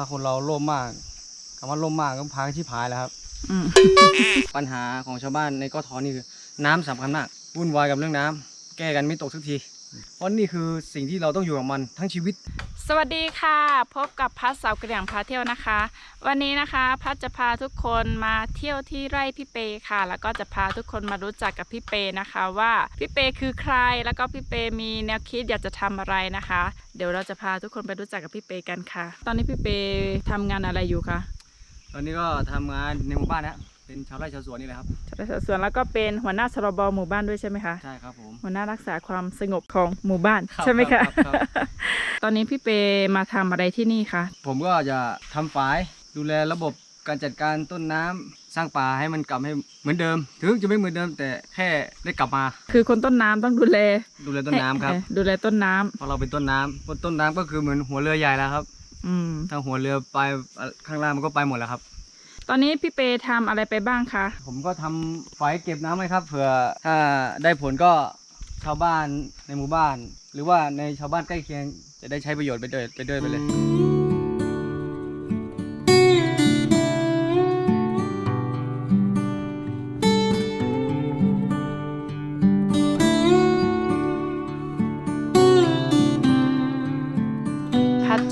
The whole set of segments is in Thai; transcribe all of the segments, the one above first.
ถ้าคนเราโลภมากคำว่าโลภมากก็พากันชิบหายแล้วครับอืมปัญหาของชาวบ้านในกอทอนี่คือ น้ำสำคัญมากวุ่นวายกับเรื่องน้ำแก้กันไม่ตกสักที เพราะนี่คือสิ่งที่เราต้องอยู่กับมันทั้งชีวิต สวัสดีค่ะ พบกับพัดสาวกระเหลี่ยงพาเที่ยวนะคะ วันนี้นะคะพัดจะพาทุกคนมาเที่ยวที่ไร่พี่เปค่ะ แล้วก็จะพาทุกคนมารู้จักกับพี่เปนะคะว่าพี่เปคือใครแล้วก็พี่เปมีแนวคิดอยากจะทำอะไรนะคะ เดี๋ยวเราจะพาทุกคนไปรู้จักกับพี่เปกันค่ะ ตอนนี้พี่เปทำงานอะไรอยู่คะตอนนี้ก็ทำงานในหมู่บ้านนะ เป็นชาวไร่ชาวสวนนี่แหละครับชาวสวนแล้วก็เป็นหัวหน้าชรบหมู่บ้านด้วยใช่ไหมคะใช่ครับผมหัวหน้ารักษาความสงบของหมู่บ้านครับใช่ไหมครัคะบครับตอนนี้พี่เปมาทำอะไรที่นี่คะผมก็จะทำฝายดูแลระบบการจัดการต้นน้ำสร้างป่าให้มันกลับให้เหมือนเดิม ถึงจะไม่เหมือนเดิมแต่แค่ได้กลับมา คือคนต้นน้ำต้องดูแล ดูแลต้นน้ำครับเอ่อดูแลต้นน้ำเพราะเราเป็นต้นน้ำเพราะต้นน้ำก็คือเหมือนหัวเรือใหญ่แล้วครับ อืมถ้าหัวเรือไปข้างล่างมันก็ไปหมดแล้วครับ ตอนนี้พี่เปทำอะไรไปบ้างคะ ผมก็ทำฝอยเก็บน้ำไว้ครับเผื่อถ้าได้ผลก็ชาวบ้านในหมู่บ้าน หรือว่าในชาวบ้านใกล้เคียงจะได้ใช้ประโยชน์ไปด้วยไปด้วยไปเลย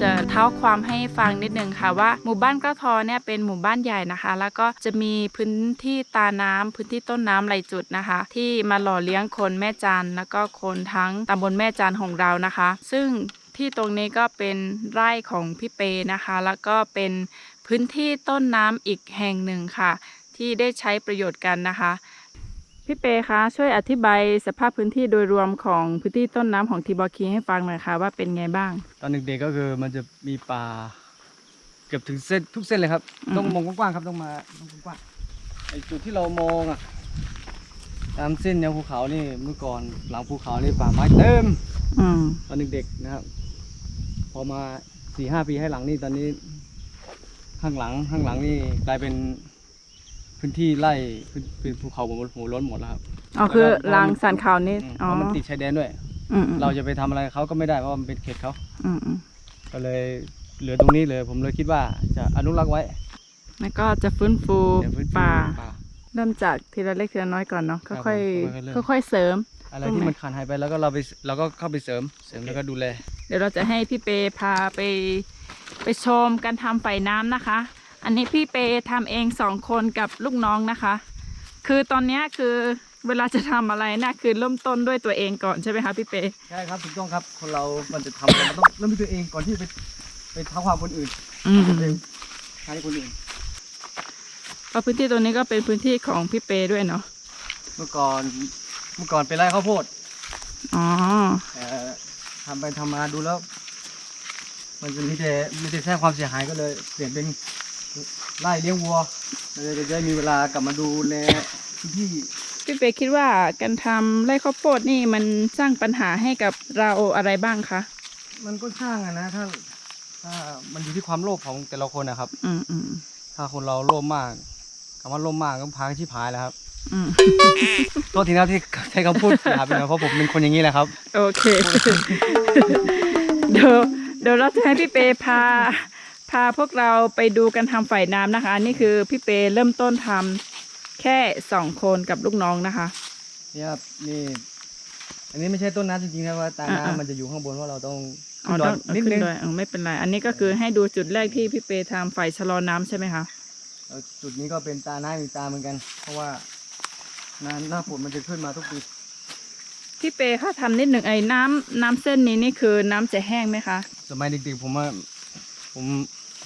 จะเท้าความให้ฟังนิดนึงค่ะว่าหมู่บ้านกระทอเนี่ยเป็นหมู่บ้านใหญ่นะคะ แล้วก็จะมีพื้นที่ตาน้ำพื้นที่ต้นน้ำหลายจุดนะคะ ที่มาหล่อเลี้ยงคนแม่จันแล้วก็คนทั้งตำบลแม่จันของเรานะคะ ซึ่งที่ตรงนี้ก็เป็นไร่ของพี่เปนะคะ แล้วก็เป็นพื้นที่ต้นน้ำอีกแห่งหนึ่งค่ะ ที่ได้ใช้ประโยชน์กันนะคะ พี่เปคะช่วยอธิบายสภาพพื้นที่โดยรวมของพื้นที่ต้นน้ำของทีบอคีให้ฟังหน่อยค่ะว่าเป็นไงบ้าง ตอนเด็กๆก็คือมันจะมีป่าเกือบถึงเส้นทุกเส้นเลยครับ อืม ต้องมองกว้างๆครับต้องมาต้องกว้างๆไอจุดที่เรามองอะตามเส้นแนวภูเขานี่เมื่อก่อนหลังภูเขานี่ป่าไม้เต็ม อืมตอนเด็กๆนะครับ พอมาสี่ห้าปีให้หลังนี่ตอนนี้ ข้างหลังข้างหลังนี่กลายเป็น พื้นที่ไร่พื้นเป็นภูเขาหมดหูล้นหมดแล้วครับ อ๋อคือแล้วก็รางสันเขานี่อืมอ๋อเพราะมันติดชายแดนด้วย อืมอืมเราจะไปทำอะไรเขาก็ไม่ได้เพราะว่ามันเป็นเขตเขาอืมอืมก็เลยเหลือตรงนี้เลย ผมเลยคิดว่าจะอนุรักษ์ไว้แล้วก็จะฟื้นฟูเดี๋ยวฟื้นฟู ป่าป่าเริ่มจากทีละเล็กทีละน้อยก่อนเนาะครับค่อยผมค่อยๆเริ่มๆค่อยๆเสริม อะไรตรงไหนที่มันขาดหายไปแล้วก็เราไปเราก็เข้าไปเสริมเสริมแล้วก็ดูแล เดี๋ยวเราจะให้พี่เปพาไปไปชมการทำไฟน้ำนะคะ อันนี้พี่เปทำเองสองคนกับลูกน้องนะคะ คือตอนเนี้ยคือเวลาจะทำอะไรนะคือเริ่มต้นด้วยตัวเองก่อนใช่ไหมคะพี่เปใช่ครับถูกต้องครับ คนเรา มันจะทำอะไรมันต้องเริ่มที่ตัวเองก่อนที่ไปไปทำความคนอื่นอืมเองใช้คนอื่นเพราะพื้นที่ตรงนี้ก็เป็นพื้นที่ของพี่เปด้วยเนาะเมื่อก่อนเมื่อก่อนเป็นไร่ข้าวโพดอ๋อแต่ทำไปทำมาดูแล้ว มันจะมีแต่มีแต่สร้างความเสียหายก็เลย เปลี่ยนเป็น ไร่เลี้ยงวัวเลยจะได้มีเวลากลับมาดูแลพื้นที่พี่เปคิดว่าการทำไร่ข้าวโพดนี่มันสร้างปัญหาให้กับเราอะไรบ้างคะมันก็ช่างอะนะถ้าถ้ามันอยู่ที่ความโลภของแต่ละคนนะครับ อืมอืมถ้าคนเราโลภมากคำว่าโลภมากก็พากันชิบหายแล้วครับอืมโทษทีนะที่ใช้คำพูดหยาบไปหน่อยเพราะผมเป็นคนอย่างนี้แหละครับ โอเค เดี๋ยวเดี๋ยวเราจะให้พี่เปพา พาพวกเราไปดูกันทำฝ่ายน้ำนะคะ นี่คือพี่เปเริ่มต้นทำแค่สองคนกับลูกน้องนะคะ นี่ครับนี่อันนี้ไม่ใช่ต้นน้ำจริงๆนะว่าตาอ่าๆน้ำมันจะอยู่ข้างบนเพราะเราต้องอ๋อขึ้นดต้ออยงนิดขึ้นึนงด้วยอ๋อไม่เป็นไร อันนี้ก็คือให้ดูจุดแรกที่พี่เปทำฝ่ายชะลอน้ำใช่ไหมคะแล้วจุดนี้ก็เป็นตาน้ำอีกตาเหมือนกัน เพราะว่าหน้าหน้าฝนมันจะขึ้นมาทุกปีพี่เปคะทำนิดหนึ่งไอ้น้ำน้ำเส้นนี้นี่คือน้ำจะแห้งไหมคะ สมัยเด็กๆผมว่าผม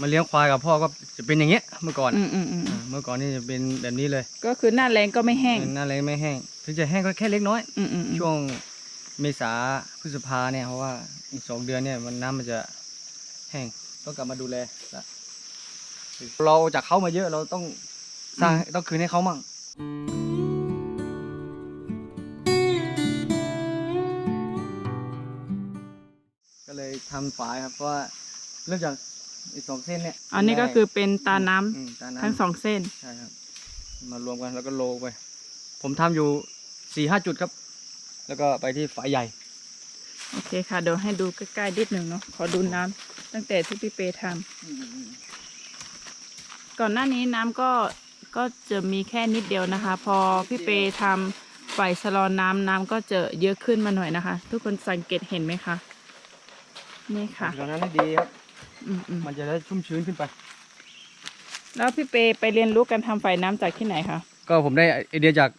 มาเลี้ยงควายกับพ่อก็จะเป็นอย่างเงี้ยเมื่อก่อนอืมอืมอืมอ่าเมื่อก่อนนี่จะเป็นแบบนี้เลยก็คือหน้าแรงก็ไม่แห้ง หน้าแรงไม่แห้งถึงจะแห้งก็แค่เล็กน้อย อืมอืมอืมช่วงเมษาพฤษภาเนี่ยเพราะว่าอีกสองเดือนเนี่ยมันน้ำมันจะแห้งต้องกลับมาดูแลละเราจากเขามาเยอะเราต้องสร้างต้องคืนให้เขามั่งก็เลยทำฝายครับเพราะว่าเริ่มจาก อีกสองเส้นเนี่ยอันนี้ก็คือเป็นตาน้ำอืมตาน้ำทั้งสองเส้น ใช่ครับ มารวมกันแล้วก็โลไป ผมทำอยู่สี่ห้าจุดครับ แล้วก็ไปที่ฝายใหญ่ โอเคค่ะ เดี๋ยวให้ดูใกล้ๆนิดหนึ่งเนาะขอดูน้ำตั้งแต่ที่พี่เปทำก่อนหน้านี้น้ำก็ก็จะมีแค่นิดเดียวนะคะ พอพี่เปทำฝ่ายชะลอน้ำน้ำก็จะเยอะขึ้นมาหน่อยนะคะ ทุกคนสังเกตเห็นไหมคะนี่ค่ะ ตอนนั้นให้ดีครับ อืมอืมมันจะได้ชุ่มชื้นขึ้นไป แล้วพี่เปไปเรียนรู้การทำฝ่ายน้ำจากที่ไหนคะก็ผมได้ไอเดียจาก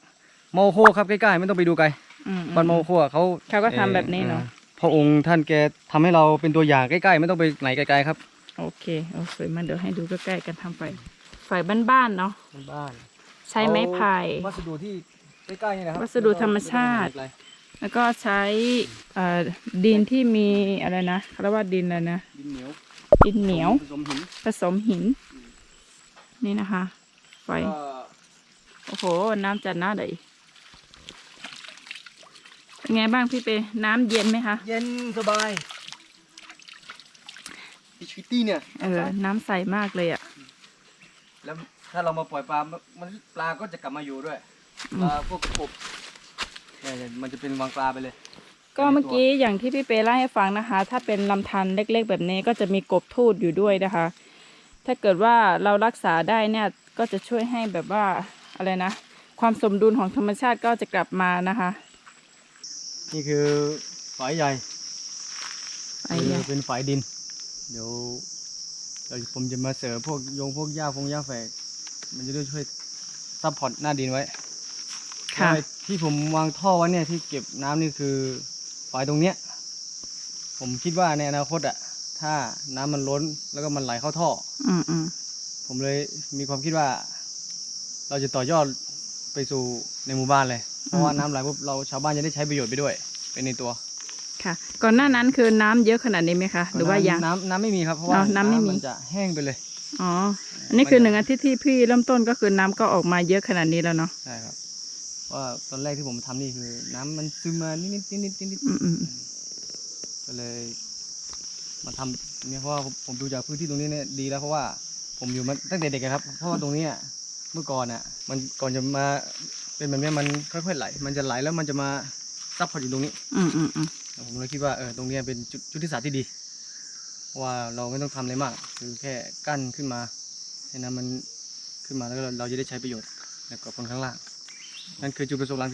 โมโคครับใกล้ๆไม่ต้องไปดูไกลอืมอืม บ้านโมโคอะเขาเขาก็ทำแบบนี้เนอะ อ่อพระองค์ท่านแกทำให้เราเป็นตัวอย่างใกล้ๆไม่ต้องไปไหนไกลๆครับ โอเคโอเคมาเดี๋ยวให้ดูใกล้ๆกันทำฝ่ายฝ่ายบ้านๆเนาะบ้านใช้ไม้ไผ่วัสดุที่ใกล้ๆนี่นะครับวัสดุธรรมชาติ แล้วก็ใช้เอ่อดินที่มีอะไรนะเขาเรียกว่าดินอะไรนะดินเหนียว ดินเหนียว ผสมหินผสมหิน นี่นะคะไฟก็โอ้โห น้ำจัดหน้าเลยเป็นไงบ้างพี่เป น้ำเย็นไหมคะ เย็นสบายดิชิตี้เนี่ยเออ น้ำใสมากเลยอะ แล้วถ้าเรามาปล่อยปลา มันปลาก็จะกลับมาอยู่ด้วยอืมปลาพวกกบเนี่ยมันจะเป็นวางปลาไปเลย ก็เมื่อกี้อย่างที่พี่เปเล่าให้ฟังนะคะ ถ้าเป็นลำธารเล็กๆ แบบนี้ก็จะมีกบทูดอยู่ด้วยนะคะ ถ้าเกิดว่าเรารักษาได้เนี่ยก็จะช่วยให้แบบว่าอะไรนะ ความสมดุลของธรรมชาติก็จะกลับมานะคะ นี่คือฝายใหญ่ไอ้เนี่ยคือเป็นฝายดิน เดี๋ยวเดี๋ยวผมจะมาเสริมพวกยงพวกหญ้าฟงหญ้าแฝก มันจะได้ช่วยซัพพอร์ตหน้าดินไว้ค่ะไอ้ที่ผมวางท่อไว้เนี่ยที่เก็บน้ำนี่คือ ฝายตรงเนี้ย ผมคิดว่าในอนาคตอะถ้าน้ำมันล้นแล้วก็มันไหลเข้าท่อ อืมอืมผมเลยมีความคิดว่า เราจะต่อยอดไปสู่ในหมู่บ้านเลย เพราะว่าน้ำไหลปุ๊บเราชาวบ้านจะได้ใช้ประโยชน์ไปด้วย เป็นในตัวค่ะ ก่อนหน้านั้นคือน้ำเยอะขนาดนี้ไหมคะ หรือว่ายัง น้ำน้ำไม่มีครับ เพราะว่าอ๋อน้ำไม่มี นจะแห้งไปเลย อ๋ออันนี้คือหนึ่งอาทิตย์ที่พี่เริ่มต้นก็คือน้ำก็ออกมาเยอะขนาดนี้แล้วเนาะ ใช่ครับ ว่าตอนแรกที่ผมทำนี่คือ น้ำมันซึมมานิดนิดนิดนิดนิดอืมอืมก็เลย มาทำเนี่ยเพราะว่าผมผมดูจากพื้นที่ตรงนี้เนี่ยดีแล้วเพราะว่าผมอยู่มาตั้งแต่เด็กอะครับ เพราะว่าตรงเนี้ยเมื่อก่อนอะ มันก่อนจะมาเป็นแบบเนี้ยมันค่อยๆไหล มันจะไหลแล้วมันจะมาซับพอร์ตอยู่ตรงนี้ อืมอืมอืมผมเลยคิดว่าเออตรงเนี้ยเป็นจุดจุดที่ศาสตร์ที่ดีเพราะว่าเราไม่ต้องทำอะไรมาก คือแค่กั้นขึ้นมาให้น้ำมันขึ้นมาแล้วก็เราจะได้ใช้ประโยชน์กับคนข้างล่าง นั่นคือจุดประสงค์หลัก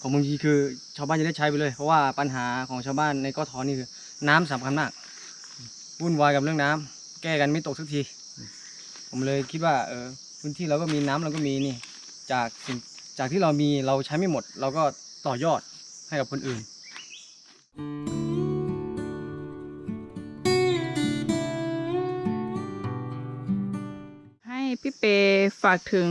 ของบางทีคือชาวบ้านจะได้ใช้ไปเลย เพราะว่าปัญหาของชาวบ้านในกอทอนี่คือน้ำสำคัญมากวุ่นวายกับเรื่องน้ำแก้กันไม่ตกสักที ผมเลยคิดว่าเออพื้นที่เราก็มีน้ำเราก็มีนี่ จากจากที่เรามีเราใช้ไม่หมด เราก็ต่อยอดให้กับคนอื่นให้พี่เป ฝากถึง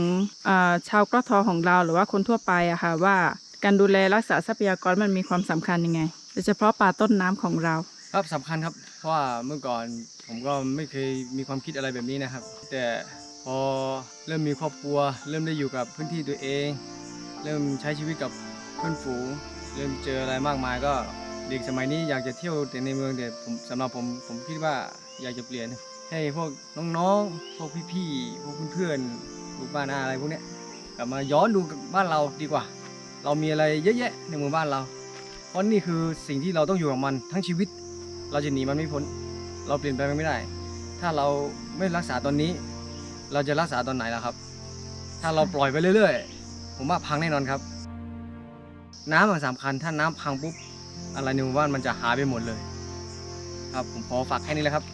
ชาวกรทอของเราหรือว่าคนทั่วไปอะค่ะว่าการดูแลรักษาทรัพยากรมันมีความสำคัญยังไงโดยเฉพาะป่าต้นน้ำของเรา ครับสำคัญครับ เพราะว่าเมื่อก่อนผมก็ไม่เคยมีความคิดอะไรแบบนี้นะครับ แต่พอเริ่มมีครอบครัว เริ่มได้อยู่กับพื้นที่ตัวเอง เริ่มใช้ชีวิตกับเพื่อนฝูง เริ่มเจออะไรมากมายก็เด็กสมัยนี้อยากจะเที่ยวแต่ในเมืองแต่ผมสำหรับผมผมคิดว่าอยากจะเปลี่ยนให้พวกน้องๆ พวกพี่ๆ พวกเพื่อนๆ ลูกบ้านอาอะไรพวกเนี้ยกลับมาย้อนดูบบ้านเราดีกว่า เรามีอะไรเยอะแยะในหมู่บ้านเรา เพราะนี่คือสิ่งที่เราต้องอยู่กับมันทั้งชีวิต เราจะหนีมันไม่พ้น เราเปลี่ยนแปลงมันไม่ได้ ถ้าเราไม่รักษาตอนนี้ เราจะรักษาตอนไหนล่ะครับ ถ้าเราปล่อยไปเรื่อย ๆ ผมว่าพังแน่นอนครับ น้ำมันสำคัญ ถ้าน้ำพังปุ๊บอะไรในหมู่บ้านมันจะหายไปหมดเลย ครับผมขอฝากแค่นี้แหละครับ